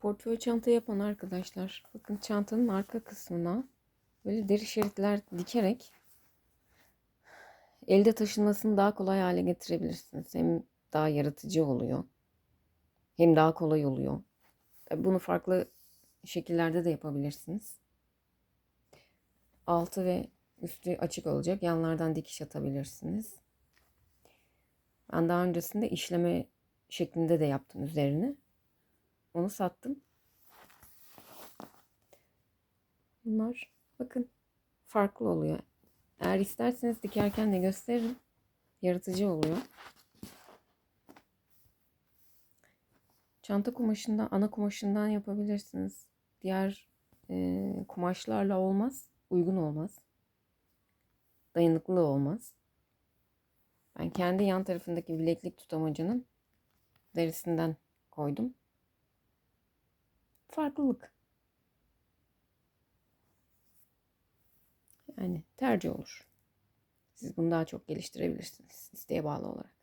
Portföy çanta yapan arkadaşlar bakın çantanın arka kısmına böyle deri şeritler dikerek elde taşınmasını daha kolay hale getirebilirsiniz. Hem daha yaratıcı oluyor. Hem daha kolay oluyor. Bunu farklı şekillerde de yapabilirsiniz. Altı ve üstü açık olacak. Yanlardan dikiş atabilirsiniz. Ben daha öncesinde işleme şeklinde de yaptım üzerine. Onu sattım. Bunlar bakın farklı oluyor. Eğer isterseniz dikerken de gösteririm. Yaratıcı oluyor. Çanta kumaşından, ana kumaşından yapabilirsiniz. Diğer e, kumaşlarla olmaz. Uygun olmaz. Dayanıklı olmaz. Ben kendi yan tarafındaki bileklik tutamacının derisinden koydum. Farklılık. Yani tercih olur. Siz bunu daha çok geliştirebilirsiniz. isteğe bağlı olarak.